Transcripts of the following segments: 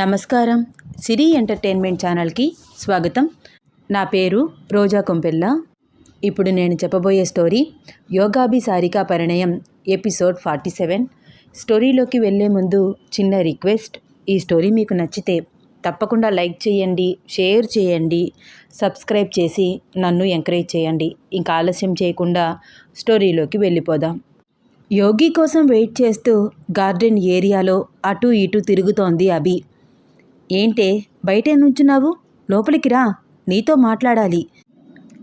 నమస్కారం. సిరి ఎంటర్టైన్మెంట్ ఛానల్కి స్వాగతం. నా పేరు రోజా కొంపెల్ల. ఇప్పుడు నేను చెప్పబోయే స్టోరీ యోగాభి సారికా పరిణయం ఎపిసోడ్ ఫార్టీ సెవెన్. స్టోరీలోకి వెళ్ళే ముందు చిన్న రిక్వెస్ట్. ఈ స్టోరీ మీకు నచ్చితే తప్పకుండా లైక్ చేయండి షేర్ చేయండి సబ్స్క్రైబ్ చేసి నన్ను ఎంకరేజ్ చేయండి. ఇంకా ఆలస్యం చేయకుండా స్టోరీలోకి వెళ్ళిపోదాం. యోగి కోసం వెయిట్ చేస్తూ గార్డెన్ ఏరియాలో అటు ఇటు తిరుగుతోంది అభి. ఏంటే బయటే నుంచున్నావు? లోపలికి రా నీతో మాట్లాడాలి.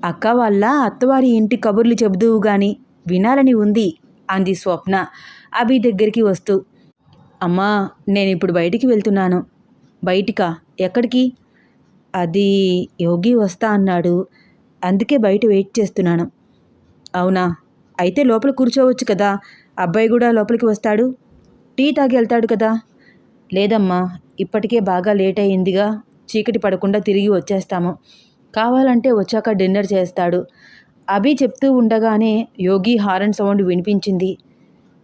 అక్క వాళ్ళ అత్తవారి ఇంటి కబుర్లు చెబుదువు గాని వినాలని ఉంది అంది స్వప్న. అభి దగ్గరికి వస్తూ అమ్మా నేను ఇప్పుడు బయటికి వెళ్తున్నాను. బయటికా? ఎక్కడికి? అది యోగి వస్తా అన్నాడు. అందుకే బయట వెయిట్ చేస్తున్నాను. అవునా? అయితే లోపల కూర్చోవచ్చు కదా. అబ్బాయి కూడా లోపలికి వస్తాడు. టీ తాగి వెళ్తాడు కదా. లేదమ్మా ఇప్పటికే బాగా లేట్ అయిందిగా చీకటి పడకుండా తిరిగి వచ్చేస్తాము. కావాలంటే వచ్చాక డిన్నర్ చేస్తాడు. అభి చెప్తూ ఉండగానే యోగి హారన్ సౌండ్ వినిపించింది.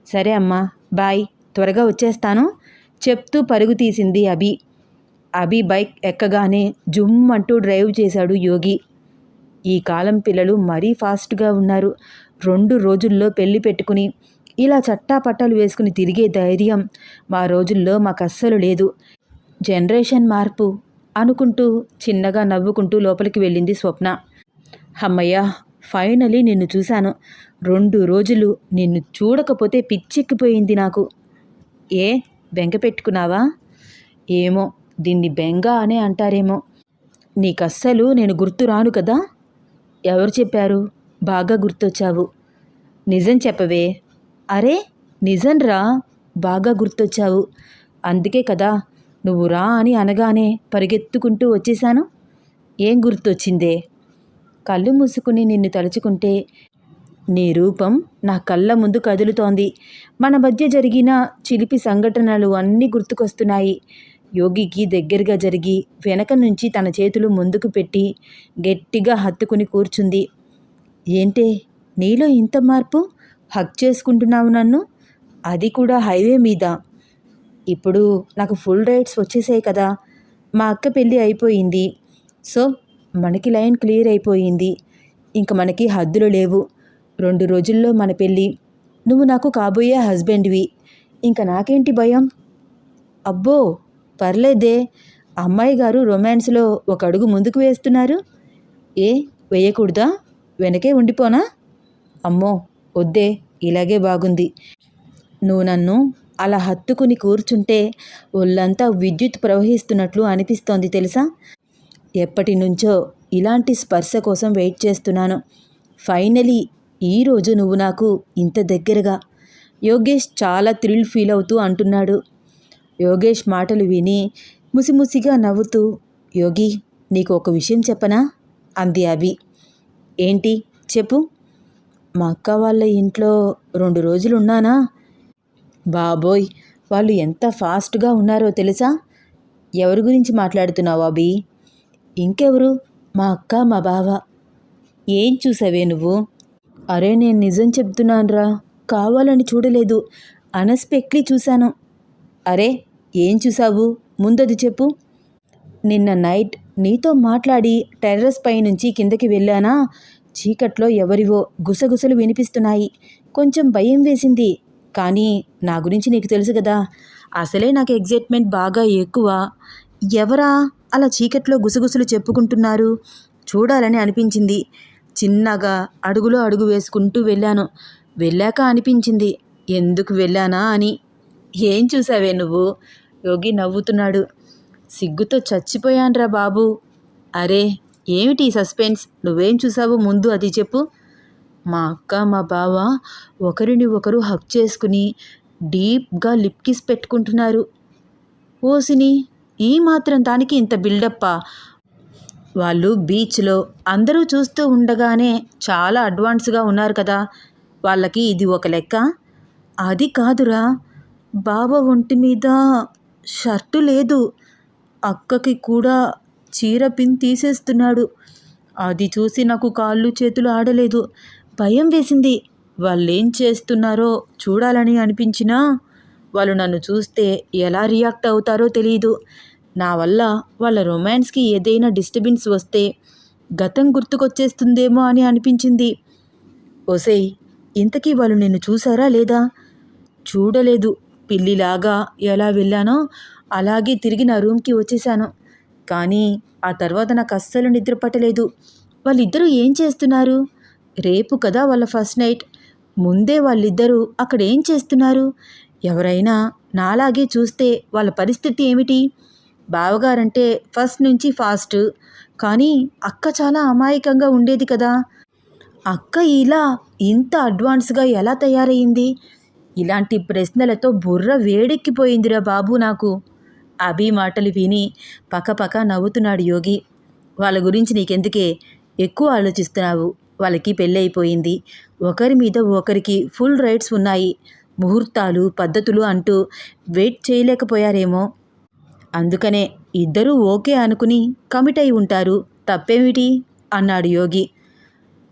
సరే అమ్మా బాయ్ త్వరగా వచ్చేస్తాను చెప్తూ పరుగు తీసింది అభి. అభి బైక్ ఎక్కగానే జుమ్ అంటూ డ్రైవ్ చేశాడు యోగి. ఈ కాలం పిల్లలు మరీ ఫాస్ట్గా ఉన్నారు. రెండు రోజుల్లో పెళ్ళి పెట్టుకుని ఇలా చట్టాపట్టాలు వేసుకుని తిరిగే ధైర్యం మా రోజుల్లో మాకు అస్సలు లేదు. జనరేషన్ మార్పు అనుకుంటూ చిన్నగా నవ్వుకుంటూ లోపలికి వెళ్ళింది స్వప్న. అమ్మయ్య ఫైనలీ నిన్ను చూశాను. రెండు రోజులు నిన్ను చూడకపోతే పిచ్చెక్కిపోయింది నాకు. ఏ? బెంగ పెట్టుకున్నావా? ఏమో దీన్ని బెంగ అనే అంటారేమో. నీకస్సలు నేను గుర్తు రాను కదా? ఎవరు చెప్పారు? బాగా గుర్తొచ్చావు. నిజం చెప్పవే. అరే నిజంరా బాగా గుర్తొచ్చావు. అందుకే కదా నువ్వు రా అని అనగానే పరిగెత్తుకుంటూ వచ్చేశాను. ఏం గుర్తొచ్చిందే? కళ్ళు మూసుకుని నిన్ను తలుచుకుంటే నీ రూపం నా కళ్ళ ముందు కదులుతోంది. మన మధ్య జరిగిన చిలిపి సంఘటనలు అన్నీ గుర్తుకొస్తున్నాయి. యోగికి దగ్గరగా జరిగి వెనక నుంచి తన చేతులు ముందుకు పెట్టి గట్టిగా హత్తుకుని కూర్చుంది. ఏంటే నీలో ఇంత మార్పు? హక్ చేసుకుంటున్నావు నన్ను? అది కూడా హైవే మీద. ఇప్పుడు నాకు ఫుల్ రైడ్స్ వచ్చేసాయి కదా. మా అక్క పెళ్ళి అయిపోయింది. సో మనకి లైన్ క్లియర్ అయిపోయింది. ఇంక మనకి హద్దులు లేవు. రెండు రోజుల్లో మన పెళ్ళి. నువ్వు నాకు కాబోయే హస్బెండ్వి. ఇంకా నాకేంటి భయం? అబ్బో పర్లేదే. అమ్మాయి గారు రొమాన్స్లో ఒక అడుగు ముందుకు వేస్తున్నారు. ఏ వేయకూడదా? వెనకే ఉండిపోనా? అమ్మో వద్దే ఇలాగే బాగుంది. నువ్వు నన్ను అలా హత్తుకుని కూర్చుంటే ఒళ్ళంతా విద్యుత్ ప్రవహిస్తున్నట్లు అనిపిస్తోంది తెలుసా? ఎప్పటి నుంచో ఇలాంటి స్పర్శ కోసం వెయిట్ చేస్తున్నాను. ఫైనలీ ఈరోజు నువ్వు నాకు ఇంత దగ్గరగా. యోగేష్ చాలా థ్రిల్ ఫీల్ అవుతూ అంటున్నాడు. యోగేష్ మాటలు విని ముసిముసిగా నవ్వుతూ యోగి నీకు ఒక విషయం చెప్పనా? అంది అభి. ఏంటి? చెప్పు. మా అక్క వాళ్ళ ఇంట్లో రెండు రోజులు ఉన్నానా? బాబోయ్ వాళ్ళు ఎంత ఫాస్ట్గా ఉన్నారో తెలుసా? ఎవరి గురించి మాట్లాడుతున్నావు అభి ఇంకెవరు? మా అక్క మా బావ. ఏం చూసావే నువ్వు? అరే నేను నిజం చెప్తున్నానురా. కావాలని చూడలేదు. అనస్పెక్ట్లీ చూశాను. అరే ఏం చూసావు? ముందది చెప్పు. నిన్న నైట్ నీతో మాట్లాడి టెర్రస్ పై నుంచి కిందకి వెళ్ళానా? చీకట్లో ఎవరివో గుసగుసలు వినిపిస్తున్నాయి. కొంచెం భయం వేసింది. కానీ నా గురించి నీకు తెలుసు కదా. అసలే నాకు ఎగ్జైట్మెంట్ బాగా ఎక్కువ. ఎవరా అలా చీకట్లో గుసగుసలు చెప్పుకుంటున్నారు? చూడాలని అనిపించింది. చిన్నగా అడుగులో అడుగు వేసుకుంటూ వెళ్ళాను. వెళ్ళాక అనిపించింది. ఎందుకు వెళ్ళానా అని. ఏం చూసావే నువ్వు? యోగి నవ్వుతున్నాడు. సిగ్గుతో చచ్చిపోయాన్రా బాబు. అరే ఏమిటి ఈ సస్పెన్స్? నువ్వేం చూసావు ముందు అది చెప్పు. మా అక్క మా బావ ఒకరిని ఒకరు హక్ చేసుకుని డీప్గా లిప్ కిస్ పెట్టుకుంటున్నారు. ఓసిని ఈ మాత్రం దానికి ఇంత బిల్డప్పా? వాళ్ళు బీచ్లో అందరూ చూస్తూ ఉండగానే చాలా అడ్వాన్స్గా ఉన్నారు కదా. వాళ్ళకి ఇది ఒక లెక్క? అది కాదురా. బావ ఒంటి మీద షర్టు లేదు. అక్కకి కూడా చీర పిన్ తీసేస్తున్నాడు. అది చూసి నాకు కాళ్ళు చేతులు ఆడలేదు. భయం వేసింది. వాళ్ళేం చేస్తున్నారో చూడాలని అనిపించినా వాళ్ళు నన్ను చూస్తే ఎలా రియాక్ట్ అవుతారో తెలియదు నా వల్ల వాళ్ళ రొమాన్స్కి ఏదైనా డిస్టర్బెన్స్ వస్తే గతం గుర్తుకొచ్చేస్తుందేమో అని అనిపించింది. ఒసేయ్ ఇంతకీ వాళ్ళు నిన్ను చూసారా లేదా? చూడలేదు. పిల్లిలాగా ఎలా వెళ్ళానో అలాగే తిరిగి నా రూమ్కి వచ్చేసాను కానీ ఆ తర్వాత నాకు అస్సలు నిద్ర పట్టలేదు. వాళ్ళిద్దరూ ఏం చేస్తున్నారు? రేపు కదా వాళ్ళ ఫస్ట్ నైట్. ముందే వాళ్ళిద్దరూ అక్కడ ఏం చేస్తున్నారు? ఎవరైనా నాలాగే చూస్తే వాళ్ళ పరిస్థితి ఏమిటి? బావగారంటే ఫస్ట్ నుంచి ఫాస్ట్. కానీ అక్క చాలా అమాయకంగా ఉండేది కదా. అక్క ఇలా ఇంత అడ్వాన్స్గా ఎలా తయారయ్యింది ఇలాంటి ప్రశ్నలతో బుర్ర వేడెక్కిపోయిందిరా బాబు నాకు. అభి మాటలు విని పక్కపక్క నవ్వుతున్నాడు యోగి. వాళ్ళ గురించి నీకెందుకే? ఎక్కువ ఆలోచిస్తున్నావు. వాళ్ళకి పెళ్ళైపోయింది ఒకరి మీద ఒకరికి ఫుల్ రైట్స్ ఉన్నాయి. ముహూర్తాలు పద్ధతులు అంటూ వెయిట్ చేయలేకపోయారేమో. అందుకనే ఇద్దరూ ఓకే అనుకుని కమిట్ అయి ఉంటారు. తప్పేమిటి? అన్నాడు యోగి.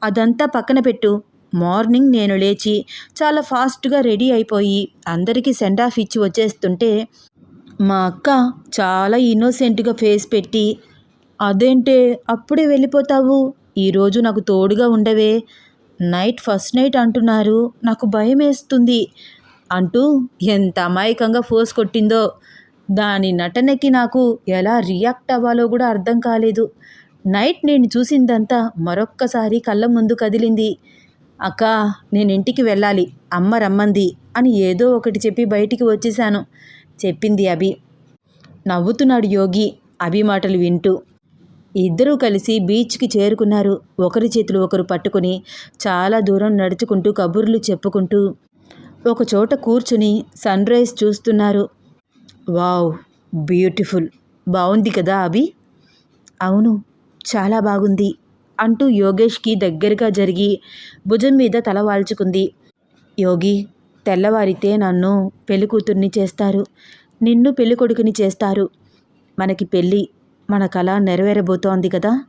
అదంతా పక్కన పెట్టు. మార్నింగ్ నేను లేచి చాలా ఫాస్ట్గా రెడీ అయిపోయి అందరికీ సెండ్ ఆఫ్ ఇచ్చి వచ్చేస్తుంటే మా అక్క చాలా ఇన్నోసెంట్గా ఫేస్ పెట్టి అదేంటే అప్పుడే వెళ్ళిపోతావు? ఈరోజు నాకు తోడుగా ఉండవే. నైట్ ఫస్ట్ నైట్ అంటున్నారు. నాకు భయం వేస్తుంది అంటూ ఎంత అమాయకంగా ఫోర్స్ కొట్టిందో. దాని నటనకి నాకు ఎలా రియాక్ట్ అవ్వాలో కూడా అర్థం కాలేదు. నైట్ నేను చూసిందంతా మరొక్కసారి కళ్ళ ముందు కదిలింది. అక్క నేను ఇంటికి వెళ్ళాలి. అమ్మ రమ్మంది అని ఏదో ఒకటి చెప్పి బయటికి వచ్చేశాను. చెప్పింది అభి. నవ్వుతున్నాడు యోగి. అభి మాటలు వింటూ. ఇద్దరూ కలిసి బీచ్కి చేరుకున్నారు. ఒకరి చేతులు ఒకరు పట్టుకుని చాలా దూరం నడుచుకుంటూ కబుర్లు చెప్పుకుంటూ. ఒక చోట కూర్చుని సన్ రైజ్ చూస్తున్నారు. Wow beautiful. బాగుంది కదా అభి? అవును చాలా బాగుంది అంటూ యోగేష్కి దగ్గరగా జరిగి భుజం మీద తల వాల్చుకుంది. యోగి తెల్లవారితే నన్ను పెళ్ళికూతుర్ని చేస్తారు. నిన్ను పెళ్ళికొడుకుని చేస్తారు. మనకి పెళ్ళి మన కళ నెరవేరబోతోంది కదా?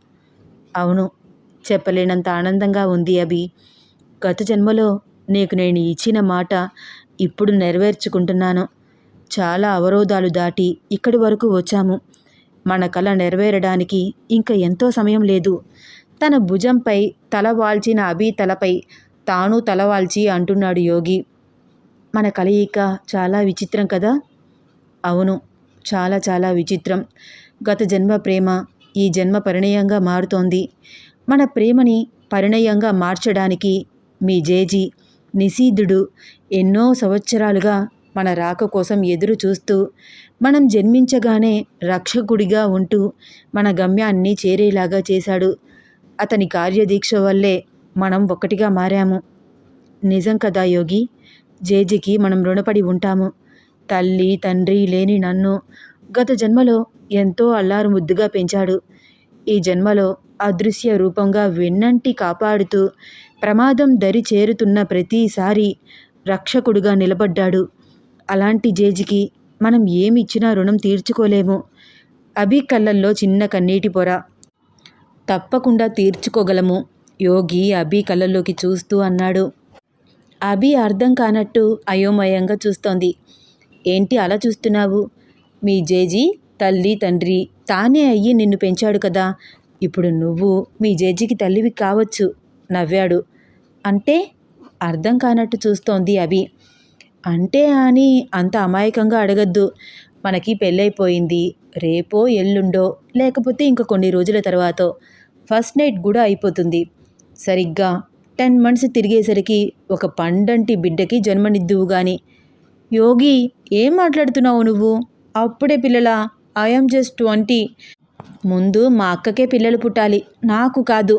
అవును. చెప్పలేనంత ఆనందంగా ఉంది అభి. గత జన్మలో నీకు నేను ఇచ్చిన మాట ఇప్పుడు నెరవేర్చుకుంటున్నాను. చాలా అవరోధాలు దాటి ఇక్కడి వరకు వచ్చాము. మన కళ నెరవేరడానికి ఇంకా ఎంతో సమయం లేదు. తన భుజంపై తల వాల్చిన అభి తలపై తాను తలవాల్చి అంటున్నాడు యోగి. మన కలయిక చాలా విచిత్రం కదా? అవును చాలా చాలా విచిత్రం. గత జన్మ ప్రేమ ఈ జన్మ పరిణయంగా మారుతోంది. మన ప్రేమని పరిణయంగా మార్చడానికి మీ జేజీ నిశీధుడు ఎన్నో సంవత్సరాలుగా మన రాక కోసం ఎదురు చూస్తూ మనం జన్మించగానే రక్షకుడిగా ఉంటూ మన గమ్యాన్ని చేరేలాగా చేశాడు. అతని కార్యదీక్ష వల్లే మనం ఒక్కటిగా మారాము. నిజం కదా యోగి? జేజీకి మనం రుణపడి ఉంటాము. తల్లి తండ్రి లేని నన్ను గత జన్మలో ఎంతో అల్లారు ముద్దుగా పెంచాడు. ఈ జన్మలో అదృశ్య రూపంగా వెన్నంటి కాపాడుతూ ప్రమాదం దరి చేరుతున్న ప్రతిసారి రక్షకుడుగా నిలబడ్డాడు. అలాంటి జేజికి మనం ఏమిచ్చినా రుణం తీర్చుకోలేము. అభి కళ్ళల్లో చిన్న కన్నీటి పొర. తప్పకుండా తీర్చుకోగలము యోగి అభి కళ్ళల్లోకి చూస్తూ అన్నాడు. అభి అర్థం కానట్టు అయోమయంగా చూస్తోంది. ఏంటి అలా చూస్తున్నావు? మీ జేజీ తల్లి తండ్రి తానే అయ్యి నిన్ను పెంచాడు కదా. ఇప్పుడు నువ్వు మీ జేజీకి తల్లివి కావచ్చు నవ్వాడు. అంటే అర్థం కానట్టు చూస్తోంది అభి. అంటే అని అంత అమాయకంగా అడగద్దు. మనకి పెళ్ళైపోయింది. రేపో ఎల్లుండో లేకపోతే ఇంక కొన్ని రోజుల తర్వాతో. ఫస్ట్ నైట్ కూడా అయిపోతుంది. సరిగ్గా టెన్ మంత్స్ తిరిగేసరికి ఒక పండంటి బిడ్డకి జన్మనిద్దువు గాని. యోగి ఏం మాట్లాడుతున్నావు నువ్వు? అప్పుడే పిల్లలా ఐఎమ్ జస్ట్ ట్వంటీ ముందు మా అక్కకే పిల్లలు పుట్టాలి. నాకు కాదు.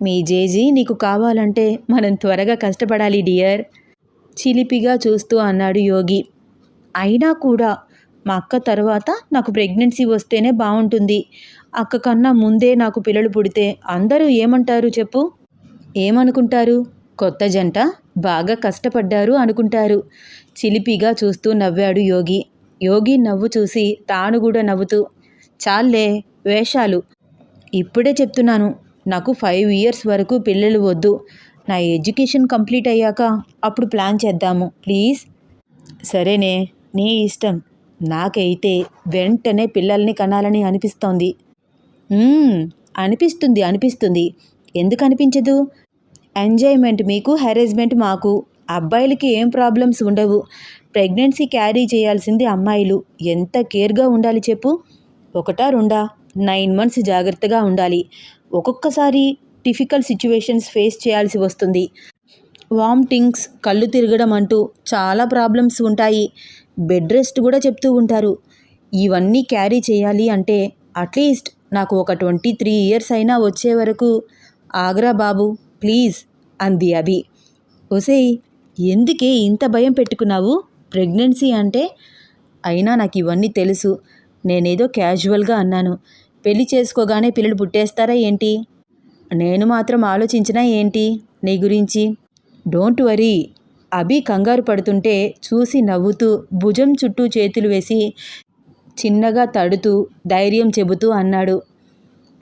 మీ జేజీ నీకు కావాలంటే మనం త్వరగా కష్టపడాలి డియర్. చిలిపిగా చూస్తూ అన్నాడు యోగి. అయినా కూడా మా అక్క తర్వాత నాకు ప్రెగ్నెన్సీ వస్తేనే బాగుంటుంది అక్క కన్నా ముందే నాకు పిల్లలు పుడితే అందరూ ఏమంటారు చెప్పు? ఏమనుకుంటారు? కొత్త జంట బాగా కష్టపడ్డారు అనుకుంటారు. చిలిపిగా చూస్తూ నవ్వాడు యోగి. యోగి నవ్వు చూసి తాను కూడా నవ్వుతూ చాలే వేషాలు. ఇప్పుడే చెప్తున్నాను నాకు ఫైవ్ ఇయర్స్ వరకు పిల్లలు వద్దు. నా ఎడ్యుకేషన్ కంప్లీట్ అయ్యాక అప్పుడు ప్లాన్ చేద్దాము ప్లీజ్. సరేనే నీ ఇష్టం. నాకైతే వెంటనే పిల్లల్ని కనాలని అనిపిస్తోంది. అనిపిస్తుంది అనిపిస్తుంది. ఎందుకు అనిపించదు? ఎంజాయ్మెంట్ మీకు హెరేజ్మెంట్ మాకు. అబ్బాయిలకి ఏం ప్రాబ్లమ్స్ ఉండవు. ప్రెగ్నెన్సీ క్యారీ చేయాల్సింది అమ్మాయిలు. ఎంత కేర్గా ఉండాలి చెప్పు? ఒకటా రెండా? నైన్ మంత్స్ జాగ్రత్తగా ఉండాలి. ఒక్కొక్కసారి డిఫికల్ట్ సిచ్యువేషన్స్ ఫేస్ చేయాల్సి వస్తుంది. వామిటింగ్స్ కళ్ళు తిరగడం అంటూ చాలా ప్రాబ్లమ్స్ ఉంటాయి. బెడ్ రెస్ట్ కూడా చెప్తూ ఉంటారు. ఇవన్నీ క్యారీ చేయాలి అంటే అట్లీస్ట్ నాకు ఒక ట్వంటీ త్రీ ఇయర్స్ అయినా వచ్చే వరకు ఆగ్రా బాబు. ప్లీజ్ అంది అభి. ఒసేయ్ ఎందుకే ఇంత భయం పెట్టుకున్నావు? ప్రెగ్నెన్సీ అంటే? అయినా నాకు ఇవన్నీ తెలుసు. నేనేదో క్యాజువల్గా అన్నాను. పెళ్ళి చేసుకోగానే పిల్లలు పుట్టేస్తారా ఏంటి? నేను మాత్రం ఆలోచించినా ఏంటి నీ గురించి? Don't worry. అభి కంగారు పడుతుంటే చూసి నవ్వుతూ భుజం చుట్టూ చేతులు వేసి చిన్నగా తడుతూ ధైర్యం చెబుతూ అన్నాడు.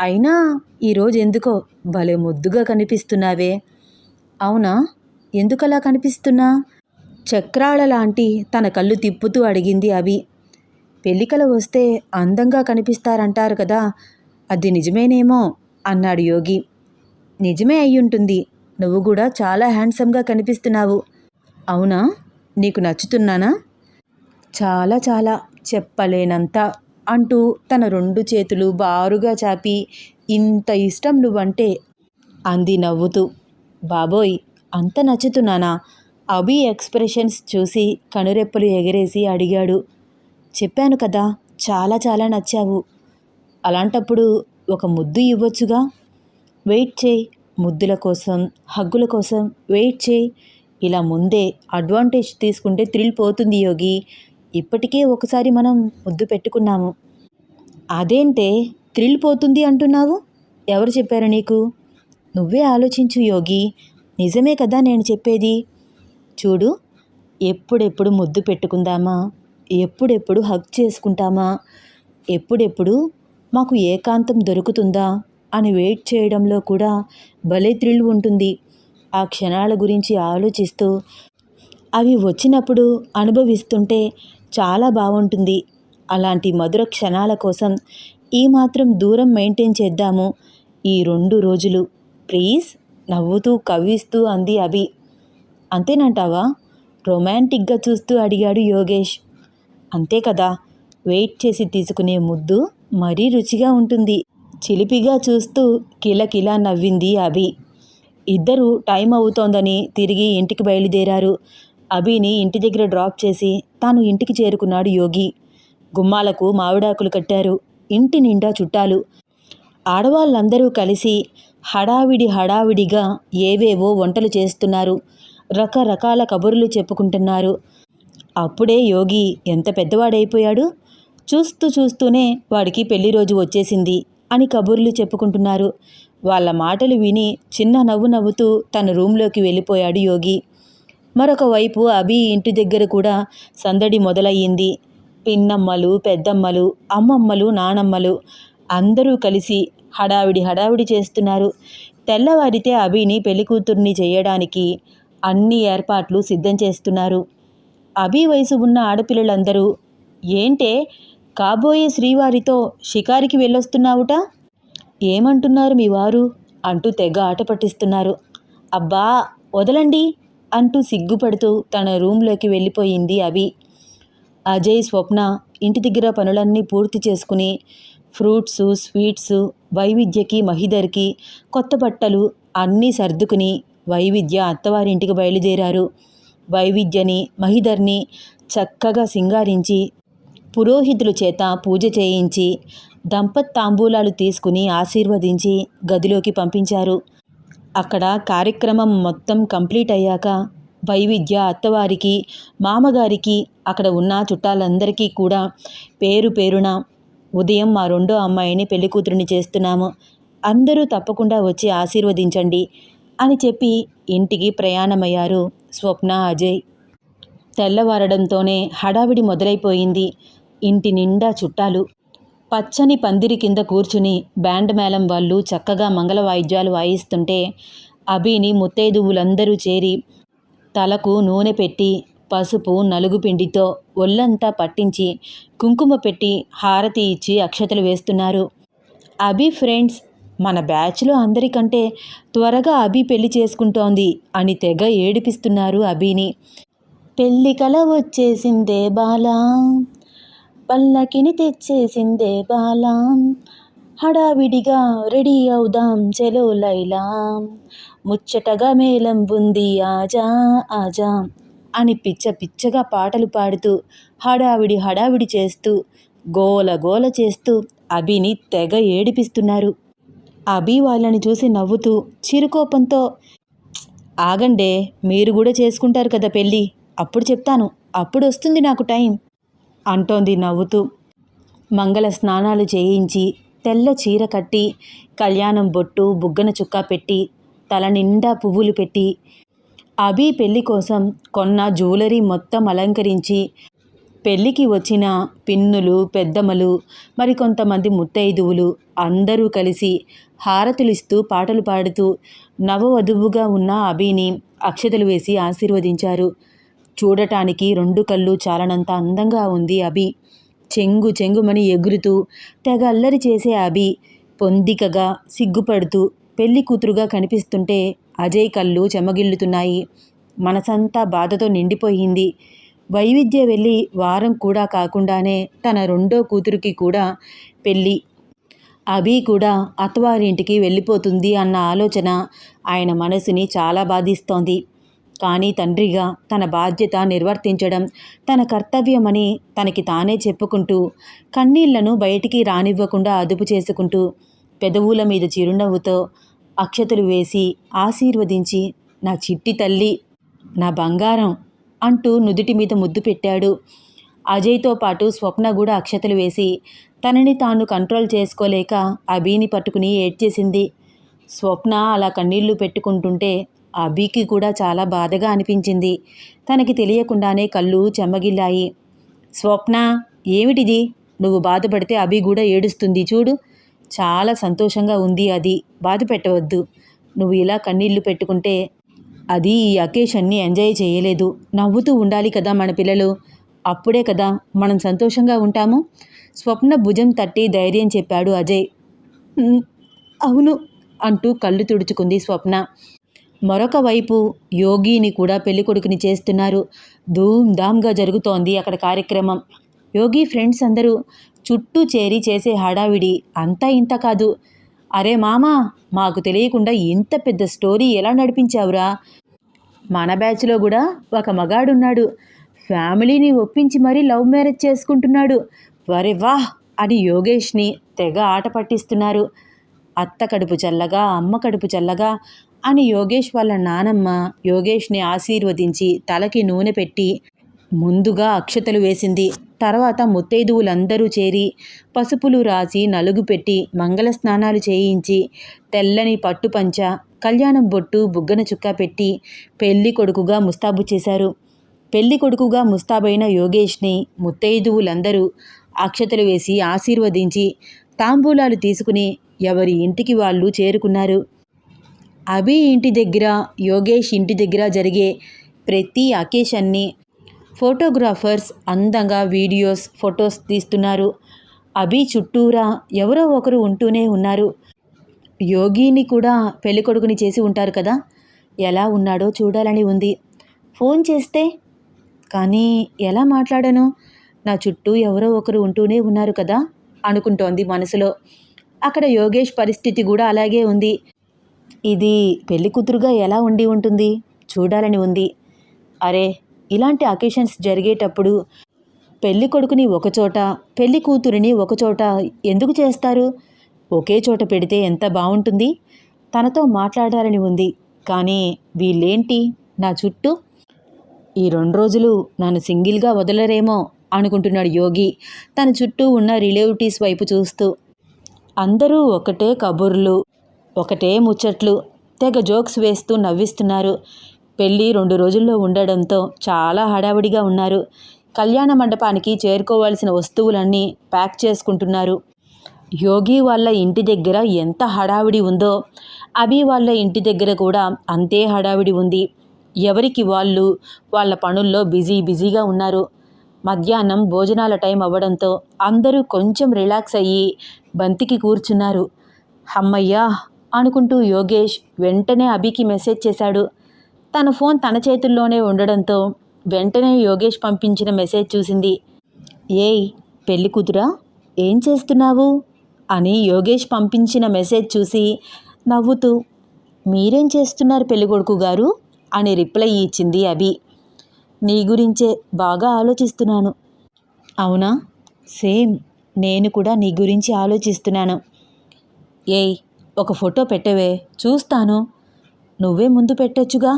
అయినా ఈరోజు ఎందుకో భలే ముద్దుగా కనిపిస్తున్నావే. అవునా? ఎందుకలా కనిపిస్తున్నా? చక్రాల లాంటి తన కళ్ళు తిప్పుతూ అడిగింది అవి పెళ్ళికలు వస్తే అందంగా కనిపిస్తారంటారు కదా. అది నిజమేనేమో? అన్నాడు యోగి. నిజమే అయ్యుంటుంది. నువ్వు కూడా చాలా హ్యాండ్సమ్గా కనిపిస్తున్నావు. అవునా? నీకు నచ్చుతున్నానా? చాలా చాలా చెప్పలేనంత అంటూ తన రెండు చేతులు బారుగా చాపి ఇంత ఇష్టం నువ్వంటే అంది నవ్వుతూ. బాబోయ్ అంత నచ్చుతున్నానా అభి ఎక్స్ప్రెషన్స్ చూసి కనురెప్పలు ఎగరేసి అడిగాడు. చెప్పాను కదా చాలా చాలా నచ్చావు. అలాంటప్పుడు ఒక ముద్దు ఇవ్వచ్చుగా? వెయిట్ చేయి. ముద్దుల కోసం హగ్గుల కోసం వెయిట్ చేయి. ఇలా ముందే అడ్వాంటేజ్ తీసుకుంటే థ్రిల్ పోతుంది యోగి. ఇప్పటికే ఒకసారి మనం ముద్దు పెట్టుకున్నాము. అదేంటే థ్రిల్ పోతుంది అంటున్నావు? ఎవరు చెప్పారు నీకు? నువ్వే ఆలోచించు యోగి. నిజమే కదా నేను చెప్పేది? చూడు ఎప్పుడెప్పుడు ముద్దు పెట్టుకుందామా? ఎప్పుడెప్పుడు హక్ చేసుకుంటామా? ఎప్పుడెప్పుడు మాకు ఏకాంతం దొరుకుతుందా? అని వెయిట్ చేయడంలో కూడా భలే థ్రిల్ ఉంటుంది. ఆ క్షణాల గురించి ఆలోచిస్తూ అవి వచ్చినప్పుడు అనుభవిస్తుంటే చాలా బాగుంటుంది అలాంటి మధుర క్షణాల కోసం ఈ మాత్రం దూరం మెయింటైన్ చేద్దాము. ఈ రెండు రోజులు. ప్లీజ్ నవ్వుతూ కవ్విస్తూ అంది అభి. అంతేనంటావా? రొమాంటిక్గా చూస్తూ అడిగాడు యోగేష్. అంతే కదా. వెయిట్ చేసి తీసుకునే ముద్దు మరీ రుచిగా ఉంటుంది. చిలిపిగా చూస్తూ కిలకిలా నవ్వింది అభి. ఇద్దరు టైం అవుతోందని తిరిగి ఇంటికి బయలుదేరారు. అభిని ఇంటి దగ్గర డ్రాప్ చేసి తాను ఇంటికి చేరుకున్నాడు యోగి. గుమ్మాలకు మావిడాకులు కట్టారు. ఇంటి నిండా చుట్టాలు. ఆడవాళ్ళందరూ కలిసి హడావిడి హడావిడిగా ఏవేవో వంటలు చేస్తున్నారు. రకరకాల కబుర్లు చెప్పుకుంటున్నారు. అప్పుడే యోగి ఎంత పెద్దవాడైపోయాడు? చూస్తూ చూస్తూనే వాడికి పెళ్ళి రోజు వచ్చేసింది అని కబుర్లు చెప్పుకుంటున్నారు. వాళ్ళ మాటలు విని చిన్న నవ్వు నవ్వుతూ తన రూంలోకి వెళ్ళిపోయాడు యోగి. మరొక వైపు అభి ఇంటి దగ్గర కూడా సందడి మొదలయ్యింది. పిన్నమ్మలు పెద్దమ్మలు అమ్మమ్మలు నానమ్మలు అందరూ కలిసి హడావిడి హడావిడి చేస్తున్నారు. తెల్లవారితే అభిని పెళ్ళికూతుర్ని చేయడానికి అన్ని ఏర్పాట్లు సిద్ధం చేస్తున్నారు. అభి వయసు ఉన్న ఆడపిల్లలందరూ ఏంటే కాబోయే శ్రీవారితో షికారికి వెళ్ళొస్తున్నావుట? ఏమంటున్నారు మీ వారు? అంటూ తెగ ఆట పట్టిస్తున్నారు. అబ్బా వదలండి. అంటూ సిగ్గుపడుతూ తన రూంలోకి వెళ్ళిపోయింది అభి. అజయ్ స్వప్న ఇంటి దగ్గర పనులన్నీ పూర్తి చేసుకుని ఫ్రూట్స్ స్వీట్స్ వైవిధ్యకి మహిదర్కి కొత్త బట్టలు అన్నీ సర్దుకుని వైవిధ్య అత్తవారింటికి బయలుదేరారు. వైవిధ్యని మహిదర్ని చక్కగా సింగారించి పురోహితుల చేత పూజ చేయించి దంపత్ తాంబూలాలు తీసుకుని ఆశీర్వదించి గదిలోకి పంపించారు. అక్కడ కార్యక్రమం మొత్తం కంప్లీట్ అయ్యాక వైవిధ్య అత్తవారికి మామగారికి అక్కడ ఉన్న చుట్టాలందరికీ కూడా పేరు పేరున ఉదయం మా రెండో అమ్మాయిని పెళ్ళి కూతురిని చేస్తున్నాము. అందరూ తప్పకుండా వచ్చి ఆశీర్వదించండి అని చెప్పి ఇంటికి ప్రయాణమయ్యారు స్వప్న అజయ్. తెల్లవారడంతోనే హడావిడి మొదలైపోయింది. ఇంటి నిండా చుట్టాలు పచ్చని పందిరి కింద కూర్చుని బ్యాండ్ మేళం వాళ్ళు చక్కగా మంగళ వాయిద్యాలు వాయిస్తుంటే అభిని ముత్తైదువులందరూ చేరి తలకు నూనె పెట్టి పసుపు నలుగు పిండితో ఒళ్ళంతా పట్టించి కుంకుమ పెట్టి హారతి ఇచ్చి అక్షతలు వేస్తున్నారు. అభి ఫ్రెండ్స్ మన బ్యాచ్లో అందరికంటే త్వరగా అభి పెళ్ళి చేసుకుంటోంది అని తెగ ఏడిపిస్తున్నారు అభిని. పెళ్ళి కల వచ్చేసిందే బాలా. పల్లకిని తెచ్చేసిందే బాలా. హడావిడిగా రెడీ అవుదాం చెలో లైలా. ముచ్చటగా మేళం ఉంది ఆజా ఆజా అని పిచ్చ పిచ్చగా పాటలు పాడుతూ హడావిడి హడావిడి చేస్తూ గోల గోల చేస్తూ అభిని తెగ ఏడిపిస్తున్నారు. అభి వాళ్ళని చూసి నవ్వుతూ చిరుకోపంతో ఆగండే మీరు కూడా చేసుకుంటారు కదా పెళ్ళి. అప్పుడు చెప్తాను. అప్పుడు వస్తుంది నాకు టైం. అంటోంది నవ్వుతూ. మంగళ స్నానాలు చేయించి తెల్ల చీర కట్టి కళ్యాణం బొట్టు బుగ్గన చుక్క పెట్టి తల నిండా పువ్వులు పెట్టి అభి పెళ్ళి కోసం కొన్న జ్యువెలరీ మొత్తం అలంకరించి పెళ్ళికి వచ్చిన పిన్నులు పెద్దమ్మలు మరికొంతమంది ముత్తైదువులు అందరూ కలిసి హారతులిస్తూ పాటలు పాడుతూ నవవధువుగా ఉన్న అభిని అక్షతలు వేసి ఆశీర్వదించారు. చూడటానికి రెండు కళ్ళు చాలనంత అందంగా ఉంది అభి. చెంగు చెంగుమని ఎగురుతూ తెగ అల్లరి చేసే అభి పొందికగా సిగ్గుపడుతూ పెళ్ళి కూతురుగా కనిపిస్తుంటే అజయ్ కళ్ళు చెమగిల్లుతున్నాయి. మనసంతా బాధతో నిండిపోయింది. వైవిధ్య వెళ్ళి వారం కూడా కాకుండానే తన రెండో కూతురికి కూడా పెళ్ళి అభి కూడా అత్తవారింటికి వెళ్ళిపోతుంది అన్న ఆలోచన ఆయన మనసుని చాలా బాధిస్తోంది. కానీ తండ్రిగా తన బాధ్యత నిర్వర్తించడం తన కర్తవ్యమని తనకి తానే చెప్పుకుంటూ కన్నీళ్ళను బయటికి రానివ్వకుండా అదుపు చేసుకుంటూ పెదవుల మీద చిరునవ్వుతో అక్షతలు వేసి ఆశీర్వదించి నా చిట్టి తల్లి నా బంగారం అంటూ నుదుటి మీద ముద్దు పెట్టాడు. అజయ్తో పాటు స్వప్న కూడా అక్షతలు వేసి తనని తాను కంట్రోల్ చేసుకోలేక అభిని పట్టుకుని ఏడ్చేసింది. స్వప్న అలా కన్నీళ్ళు పెట్టుకుంటుంటే అభికి కూడా చాలా బాధగా అనిపించింది. తనకి తెలియకుండానే కళ్ళు చెమ్మగిల్లాయి స్వప్న ఏమిటిది? నువ్వు బాధపడితే అభి కూడా ఏడుస్తుంది చూడు. చాలా సంతోషంగా ఉంది అది. బాధ పెట్టవద్దు. నువ్వు ఇలా కన్నీళ్ళు పెట్టుకుంటే అది ఈ అకేషన్ని ఎంజాయ్ చేయలేదు. నవ్వుతూ ఉండాలి కదా మన పిల్లలు. అప్పుడే కదా మనం సంతోషంగా ఉంటాము. స్వప్న భుజం తట్టి ధైర్యం చెప్పాడు అజయ్. అవును అంటూ కళ్ళు తుడుచుకుంది స్వప్న. మరొక వైపు యోగిని కూడా పెళ్ళికొడుకుని చేస్తున్నారు. ధూమ్ ధామ్గా జరుగుతోంది అక్కడ కార్యక్రమం. యోగి ఫ్రెండ్స్ అందరూ చుట్టూ చేరి చేసే హడావిడి అంతా ఇంత కాదు. అరే మామా మాకు తెలియకుండా ఇంత పెద్ద స్టోరీ ఎలా నడిపించావురా? మన బ్యాచ్లో కూడా ఒక మగాడున్నాడు. ఫ్యామిలీని ఒప్పించి మరీ లవ్ మ్యారేజ్ చేసుకుంటున్నాడు. వరే వాహ్! అని యోగేష్ని తెగ ఆట పట్టిస్తున్నారు. అత్త కడుపు చల్లగా అమ్మ కడుపు చల్లగా అని యోగేష్ వాళ్ళ నానమ్మ యోగేష్ని ఆశీర్వదించి తలకి నూనె పెట్టి ముందుగా అక్షతలు వేసింది. తర్వాత ముత్తైదువులందరూ చేరి పసుపులు రాసి నలుగు పెట్టి మంగళ స్నానాలు చేయించి తెల్లని పట్టుపంచ కళ్యాణం బొట్టు బుగ్గన చుక్క పెట్టి పెళ్ళి కొడుకుగా ముస్తాబు చేశారు. పెళ్ళి కొడుకుగా ముస్తాబైన యోగేష్ని ముత్తైదువులందరూ అక్షతలు వేసి ఆశీర్వదించి తాంబూలాలు తీసుకుని ఎవరి ఇంటికి వాళ్ళు చేరుకున్నారు. అభి ఇంటి దగ్గర యోగేష్ ఇంటి దగ్గర జరిగే ప్రతి అకేషన్ని ఫోటోగ్రాఫర్స్ అందంగా వీడియోస్ ఫొటోస్ తీస్తున్నారు. అభి చుట్టూరా ఎవరో ఒకరు ఉంటూనే ఉన్నారు. యోగిని కూడా పెళ్ళికొడుకుని చేసి ఉంటారు కదా? ఎలా ఉన్నాడో చూడాలని ఉంది. ఫోన్ చేస్తే కానీ ఎలా మాట్లాడను? నా చుట్టూ ఎవరో ఒకరు ఉంటూనే ఉన్నారు కదా? అనుకుంటోంది మనసులో. అక్కడ యోగేష్ పరిస్థితి కూడా అలాగే ఉంది. ఇది పెళ్ళి కూతురుగా ఎలా ఉండి ఉంటుంది? చూడాలని ఉంది. అరే ఇలాంటి అకేషన్స్ జరిగేటప్పుడు పెళ్ళి కొడుకుని ఒకచోట పెళ్ళి కూతురిని ఒకచోట ఎందుకు చేస్తారు? ఒకే చోట పెడితే ఎంత బాగుంటుంది తనతో మాట్లాడాలని ఉంది. కానీ వీళ్ళేంటి? నా చుట్టూ? ఈ రెండు రోజులు నన్ను సింగిల్గా వదలరేమో అనుకుంటున్నాడు యోగి. తన చుట్టూ ఉన్న రిలేటివ్స్ వైపు చూస్తూ. అందరూ ఒకటే కబుర్లు. ఒకటే ముచ్చట్లు. తెగ జోక్స్ వేస్తూ నవ్విస్తున్నారు. పెళ్ళి రెండు రోజుల్లో ఉండడంతో చాలా హడావిడిగా ఉన్నారు. కళ్యాణ మండపానికి చేరుకోవాల్సిన వస్తువులన్నీ ప్యాక్ చేసుకుంటున్నారు. యోగి వాళ్ళ ఇంటి దగ్గర ఎంత హడావిడి ఉందో అభి వాళ్ళ ఇంటి దగ్గర కూడా అంతే హడావిడి ఉంది. ఎవరికి వాళ్ళు వాళ్ళ పనుల్లో బిజీ బిజీగా ఉన్నారు. మధ్యాహ్నం భోజనాల టైం అవ్వడంతో అందరూ కొంచెం రిలాక్స్ అయ్యి బంతికి కూర్చున్నారు. అమ్మయ్యా అనుకుంటూ యోగేష్ వెంటనే అభికి మెసేజ్ చేశాడు. తన ఫోన్ తన చేతుల్లోనే ఉండడంతో వెంటనే యోగేష్ పంపించిన మెసేజ్ చూసింది. ఏయ్ పెళ్ళి కూతురా? ఏం చేస్తున్నావు? అని యోగేష్ పంపించిన మెసేజ్ చూసి నవ్వుతూ మీరేం చేస్తున్నారు పెళ్ళికొడుకు గారు? అని రిప్లై ఇచ్చింది అభి. నీ గురించే బాగా ఆలోచిస్తున్నాను. అవునా? సేమ్ నేను కూడా నీ గురించి ఆలోచిస్తున్నాను. ఏయ్ ఒక ఫోటో పెట్టవే చూస్తాను. నువ్వే ముందు పెట్టొచ్చుగా?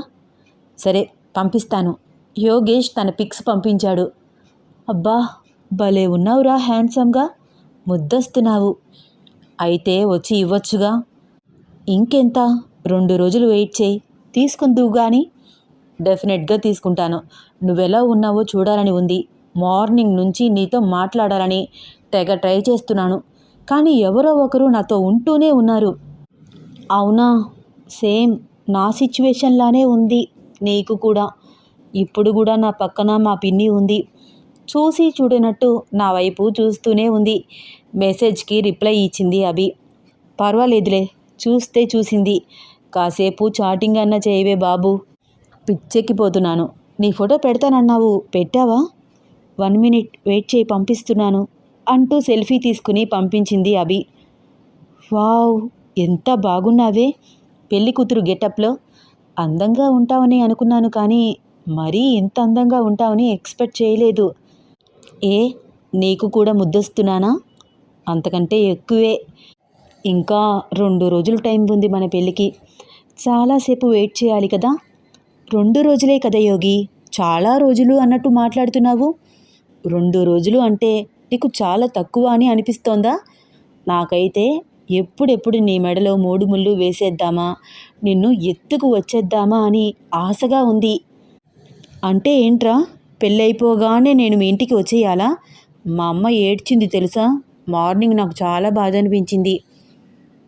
సరే పంపిస్తాను. యోగేష్ తన పిక్స్ పంపించాడు. అబ్బా భలే ఉన్నావురా హ్యాండ్సమ్గా. ముద్దస్తున్నావు. అయితే వచ్చి ఇవ్వచ్చుగా. ఇంకెంత? రెండు రోజులు వెయిట్ చేయి. తీసుకుందువు కానీ డెఫినెట్గా తీసుకుంటాను. నువ్వెలా ఉన్నావో చూడాలని ఉంది. మార్నింగ్ నుంచి నీతో మాట్లాడాలని తెగ ట్రై చేస్తున్నాను. కానీ ఎవరో ఒకరు నాతో ఉంటూనే ఉన్నారు. అవునా? సేమ్. నా సిచ్యువేషన్లానే ఉంది. నీకు కూడా. ఇప్పుడు కూడా నా పక్కన మా పిన్ని ఉంది. చూసి చూడనట్టు నా వైపు చూస్తూనే ఉంది. మెసేజ్కి రిప్లై ఇచ్చింది అభి. పర్వాలేదులే. చూస్తే చూసింది. కాసేపు చాటింగ్ అన్న చేయవే బాబు. పిచ్చెక్కిపోతున్నాను. నీ ఫోటో పెడతానన్నావు. పెట్టావా? వన్ మినిట్ వెయిట్ చేయి పంపిస్తున్నాను. అంటూ సెల్ఫీ తీసుకుని పంపించింది అభి. వావ్! ఎంత బాగున్నావే? పెళ్ళి కూతురు గెటప్లో అందంగా ఉంటావని అనుకున్నాను కానీ మరీ ఇంత అందంగా ఉంటావని ఎక్స్పెక్ట్ చేయలేదు. ఏ నీకు కూడా ముద్దొస్తున్నానా? అంతకంటే ఎక్కువే. ఇంకా రెండు రోజులు టైం ఉంది మన పెళ్ళికి. చాలాసేపు వెయిట్ చేయాలి కదా? రెండు రోజులే కదా యోగి. చాలా రోజులు అన్నట్టు మాట్లాడుతున్నావు. రెండు రోజులు అంటే నీకు చాలా తక్కువ అని అనిపిస్తోందా? నాకైతే ఎప్పుడెప్పుడు నీ మెడలో మూడు ముళ్ళు వేసేద్దామా? నిన్ను ఎత్తుకు వచ్చేద్దామా అని ఆశగా ఉంది. అంటే ఏంట్రా? పెళ్ళైపోగానే నేను మీ ఇంటికి వచ్చేయాలా? మా అమ్మ ఏడ్చింది తెలుసా? మార్నింగ్ నాకు చాలా బాధ అనిపించింది.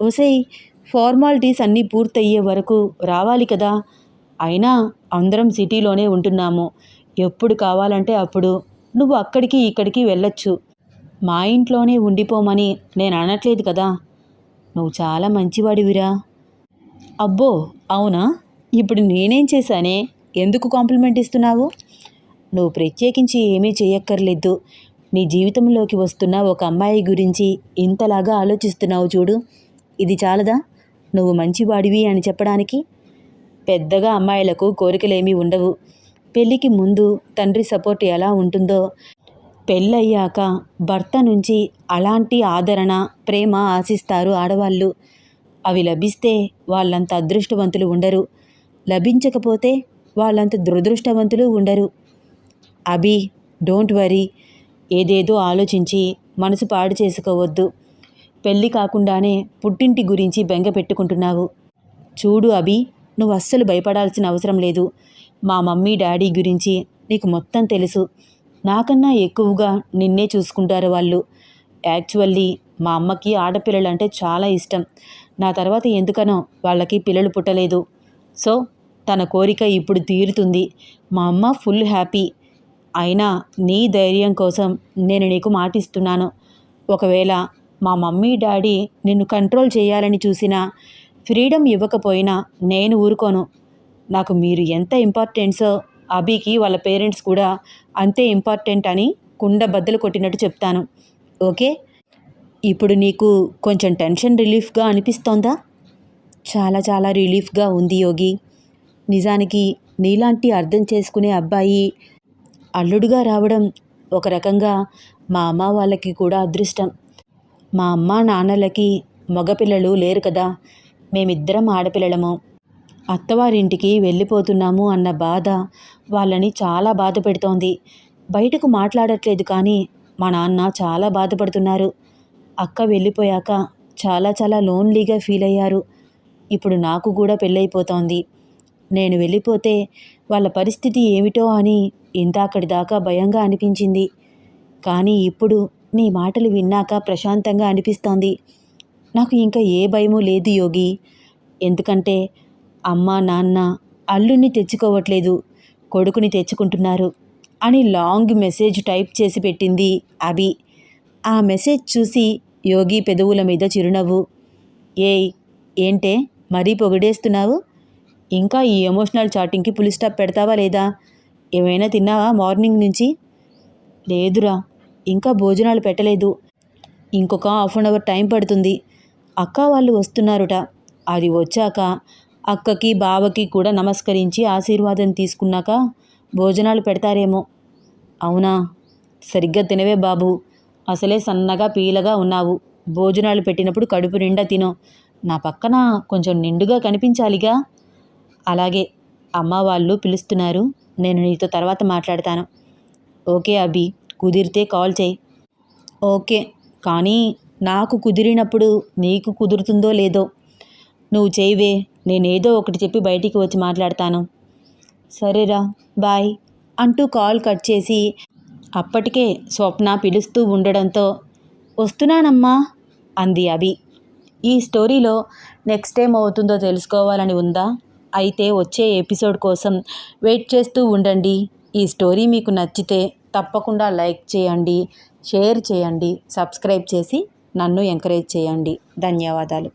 ఓసేయ్ ఫార్మాలిటీస్ అన్నీ పూర్తయ్యే వరకు రావాలి కదా? అయినా అందరం సిటీలోనే ఉంటున్నాము. ఎప్పుడు కావాలంటే అప్పుడు. నువ్వు అక్కడికి ఇక్కడికి వెళ్ళొచ్చు. మా ఇంట్లోనే ఉండిపోమని నేను అనట్లేదు కదా? నువ్వు చాలా మంచివాడివిరా. అబ్బో అవునా? ఇప్పుడు నేనేం చేశానే? ఎందుకు కాంప్లిమెంట్ ఇస్తున్నావు? నువ్వు ప్రత్యేకించి ఏమీ చేయక్కర్లేదు. నీ జీవితంలోకి వస్తున్న ఒక అమ్మాయి గురించి ఇంతలాగా ఆలోచిస్తున్నావు చూడు. ఇది చాలదా? నువ్వు మంచివాడివి అని చెప్పడానికి? పెద్దగా అమ్మాయిలకు కోరికలేమీ ఉండవు. పెళ్ళికి ముందు తండ్రి సపోర్ట్ ఎలా ఉంటుందో పెళ్ళయ్యాక భర్త నుంచి అలాంటి ఆదరణ ప్రేమ ఆశిస్తారు ఆడవాళ్ళు. అవి లభిస్తే వాళ్ళంత అదృష్టవంతులు ఉండరు. లభించకపోతే వాళ్ళంత దురదృష్టవంతులు ఉండరు. Abhi don't worry. ఏదేదో ఆలోచించి మనసు పాడు చేసుకోవద్దు. పెళ్ళి కాకుండానే పుట్టింటి గురించి బెంగ పెట్టుకుంటున్నావు. చూడు అభి నువ్వు అస్సలు భయపడాల్సిన అవసరం లేదు. మా మమ్మీ డాడీ గురించి నీకు మొత్తం తెలుసు. నాకన్నా ఎక్కువగా నిన్నే చూసుకుంటారు వాళ్ళు. యాక్చువల్లీ మా అమ్మకి ఆడపిల్లలు అంటే చాలా ఇష్టం. నా తర్వాత ఎందుకనో వాళ్ళకి పిల్లలు పుట్టలేదు. సో తన కోరిక ఇప్పుడు తీరుతుంది. మా అమ్మ ఫుల్ హ్యాపీ. అయినా నీ ధైర్యం కోసం నేను నీకు మాటిస్తున్నాను. ఒకవేళ మా మమ్మీ డాడీ నిన్ను కంట్రోల్ చేయాలని చూసినా ఫ్రీడమ్ ఇవ్వకపోయినా నేను ఊరుకోను. నాకు మీరు ఎంత ఇంపార్టెంట్సో అభికి వాళ్ళ పేరెంట్స్ కూడా అంతే ఇంపార్టెంట్ అని కుండ బద్దలు కొట్టినట్టు చెప్తాను. ఓకే? ఇప్పుడు నీకు కొంచెం టెన్షన్ రిలీఫ్గా అనిపిస్తోందా? చాలా చాలా రిలీఫ్గా ఉంది యోగి. నిజానికి నీలాంటి అర్థం చేసుకునే అబ్బాయి అల్లుడుగా రావడం ఒక రకంగా మా అమ్మ వాళ్ళకి కూడా అదృష్టం. మా అమ్మ నాన్నలకి మగపిల్లలు లేరు కదా. మేమిద్దరం ఆడపిల్లలము. అత్తవారింటికి వెళ్ళిపోతున్నాము అన్న బాధ వాళ్ళని చాలా బాధ పెడుతోంది. బయటకు మాట్లాడట్లేదు కానీ మా నాన్న చాలా బాధపడుతున్నారు అక్క వెళ్ళిపోయాక చాలా చాలా లోన్లీగా ఫీల్ అయ్యారు. ఇప్పుడు నాకు కూడా పెళ్ళైపోతోంది నేను వెళ్ళిపోతే వాళ్ళ పరిస్థితి ఏమిటో అని ఇందాకటి దాకా భయంగా అనిపించింది. కానీ ఇప్పుడు నీ మాటలు విన్నాక ప్రశాంతంగా అనిపిస్తోంది. నాకు ఇంకా ఏ భయము లేదు యోగి. ఎందుకంటే అమ్మ నాన్న అల్లుణ్ణి తెచ్చుకోవట్లేదు. కొడుకుని తెచ్చుకుంటున్నారు అని లాంగ్ మెసేజ్ టైప్ చేసి పెట్టింది అభి. ఆ మెసేజ్ చూసి యోగి పెదవుల మీద చిరునవ్వు. ఏయ్ ఏంటే మరీ పొగిడేస్తున్నావు? ఇంకా ఈ ఎమోషనల్ చాటింగ్కి పులి స్టాప్ పెడతావా లేదా? ఏమైనా తిన్నావా మార్నింగ్ నుంచి? లేదురా ఇంకా భోజనాలు పెట్టలేదు. ఇంకొక హాఫ్ అన్ అవర్ టైం పడుతుంది. అక్క వాళ్ళు వస్తున్నారుట. అది వచ్చాక అక్కకి బావకి కూడా నమస్కరించి ఆశీర్వాదం తీసుకున్నాక భోజనాలు పెడతారేమో. అవునా? సరిగ్గా తినవే బాబు. అసలే సన్నగా పీలగా ఉన్నావు. భోజనాలు పెట్టినప్పుడు కడుపు నిండా తినో. నా పక్కన కొంచెం నిండుగా కనిపించాలిగా. అలాగే అమ్మ వాళ్ళు పిలుస్తున్నారు. నేను నీతో తర్వాత మాట్లాడతాను. ఓకే అభి కుదిరితే కాల్ చేయి. ఓకే కానీ నాకు కుదిరినప్పుడు నీకు కుదురుతుందో లేదో నువ్వు చేయవే నేనేదో ఒకటి చెప్పి బయటికి వచ్చి మాట్లాడతాను. సరేరా బాయ్ అంటూ కాల్ కట్ చేసి అప్పటికే స్వప్న పిలుస్తూ ఉండడంతో వస్తున్నానమ్మా అంది అభి. ఈ స్టోరీలో నెక్స్ట్ ఏం అవుతుందో తెలుసుకోవాలని ఉందా? అయితే వచ్చే ఎపిసోడ్ కోసం వెయిట్ చేస్తూ ఉండండి. ఈ స్టోరీ మీకు నచ్చితే తప్పకుండా లైక్ చేయండి షేర్ చేయండి సబ్స్క్రైబ్ చేసి నన్ను ఎంకరేజ్ చేయండి. ధన్యవాదాలు.